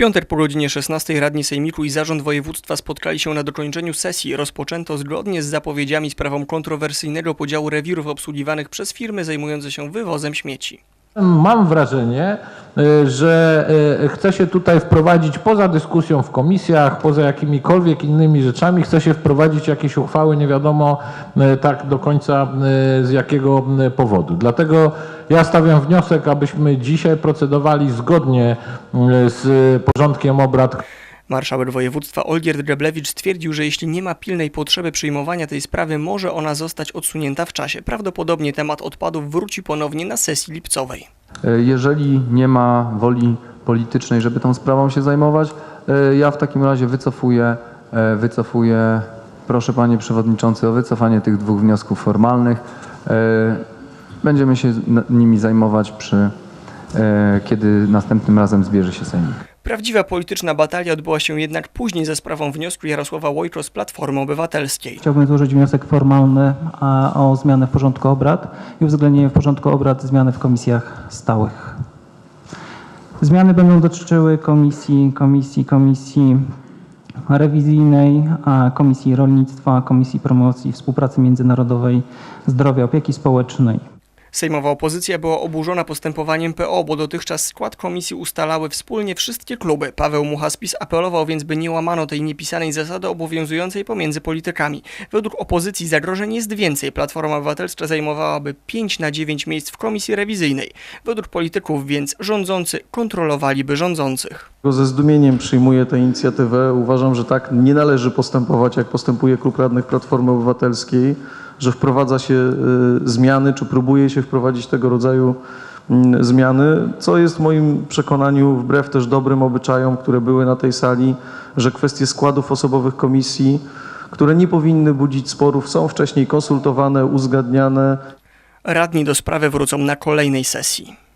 piątek po godzinie 16 radni Sejmiku i Zarząd Województwa spotkali się na dokończeniu sesji. Rozpoczęto zgodnie z zapowiedziami sprawą kontrowersyjnego podziału rewirów obsługiwanych przez firmy zajmujące się wywozem śmieci. Mam wrażenie, że y, chce się tutaj wprowadzić poza dyskusją w komisjach, poza jakimikolwiek innymi rzeczami, chce się wprowadzić jakieś uchwały, nie wiadomo y, tak do końca z jakiego powodu. Dlatego ja stawiam wniosek, abyśmy dzisiaj procedowali zgodnie z porządkiem obrad, Marszałek województwa Olgierd Greblewicz stwierdził, że jeśli nie ma pilnej potrzeby przyjmowania tej sprawy, może ona zostać odsunięta w czasie. Prawdopodobnie temat odpadów wróci ponownie na sesji lipcowej. E, Jeżeli nie ma woli politycznej, żeby tą sprawą się zajmować, e, ja w takim razie wycofuję, e, wycofuję, proszę panie przewodniczący o wycofanie tych dwóch wniosków formalnych. Będziemy się nimi zajmować przy, kiedy następnym razem zbierze się sejmik. Prawdziwa polityczna batalia odbyła się jednak później za sprawą wniosku Jarosława Łojko z Platformy Obywatelskiej. Chciałbym złożyć wniosek formalny o zmianę w porządku obrad i uwzględnienie w porządku obrad zmiany w komisjach stałych. Zmiany będą dotyczyły komisji, komisji, komisji rewizyjnej, Komisji Rolnictwa, Komisji Promocji Współpracy Międzynarodowej, Zdrowia, Opieki Społecznej. Sejmowa opozycja była oburzona postępowaniem PO, bo dotychczas skład komisji ustalały wspólnie wszystkie kluby. Paweł Mucha z PiS apelował więc, by nie łamano tej niepisanej zasady obowiązującej pomiędzy politykami. Według opozycji zagrożeń jest więcej. Platforma Obywatelska zajmowałaby 5 na 9 miejsc w komisji rewizyjnej. Według polityków więc rządzący kontrolowaliby rządzących. Ze zdumieniem przyjmuję tę inicjatywę. Uważam, że tak nie należy postępować, jak postępuje Klub Radnych Platformy Obywatelskiej, że wprowadza się y, zmiany, czy próbuje się wprowadzić tego rodzaju mm, zmiany, co jest w moim przekonaniu wbrew też dobrym obyczajom, które były na tej sali, że kwestie składów osobowych komisji, które nie powinny budzić sporów, są wcześniej konsultowane, uzgadniane. Radni do sprawy wrócą na kolejnej sesji.